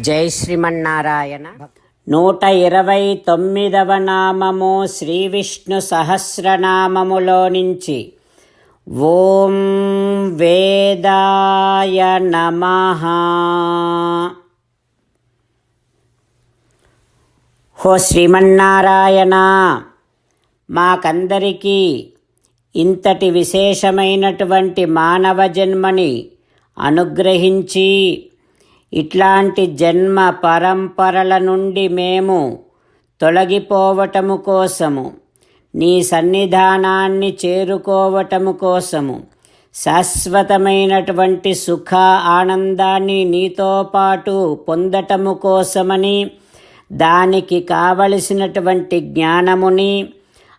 జై శ్రీమన్నారాయణ. నూట ఇరవై తొమ్మిదవ నామము శ్రీ విష్ణు సహస్రనామములో నుంచి. ఓం వేదాయ నమ. హో శ్రీమన్నారాయణ మాకందరికీ ఇంతటి విశేషమైనటువంటి మానవ జన్మని అనుగ్రహించి ఇట్లాంటి జన్మ పరంపరల నుండి మేము తొలగిపోవటము కోసము. నీ సన్నిధానాన్ని చేరుకోవటము కోసము. శాశ్వతమైనటువంటి సుఖ ఆనందాన్ని నీతో పాటు పొందటము కోసమని దానికి కావలసినటువంటి జ్ఞానముని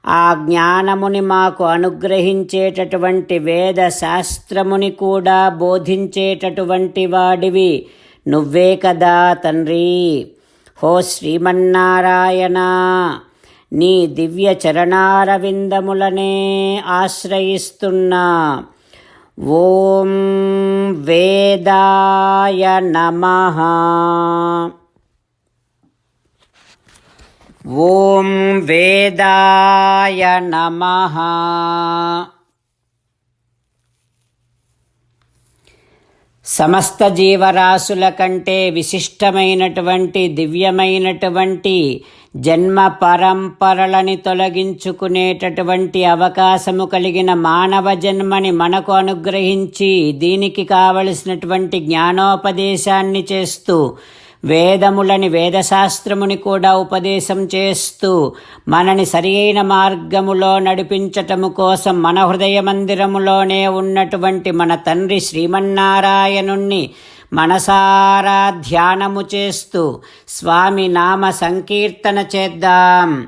ఆ జ్ఞానముని మాకు అనుగ్రహించేటటువంటి వేద శాస్త్రముని కూడా బోధించేటటువంటి వాడివి. నువ్వే కదా తండ్రి. హో శ్రీమన్నారాయణ నీ దివ్య చరణారవిందములనే ఆశ్రయిస్తున్నా. ఓం వేదాయ నమః. ఓం వేదాయ నమః. సమస్త జీవరాశుల కంటే విశిష్టమైనటువంటి దివ్యమైనటువంటి జన్మ పరంపరలని తొలగించుకునేటటువంటి అవకాశము కలిగిన మానవ జన్మని మనకు అనుగ్రహించి దీనికి కావలసినటువంటి జ్ఞానోపదేశాన్ని చేస్తూ వేదములని వేదశాస్త్రముని కూడా ఉపదేశం చేస్తూ మనని సరియైన మార్గములో నడిపించటము కోసం మన హృదయ మందిరములోనే ఉన్నటువంటి మన తండ్రి శ్రీమన్నారాయణుణ్ణి మనసారా ధ్యానము చేస్తూ స్వామి నామ సంకీర్తన చేద్దాం.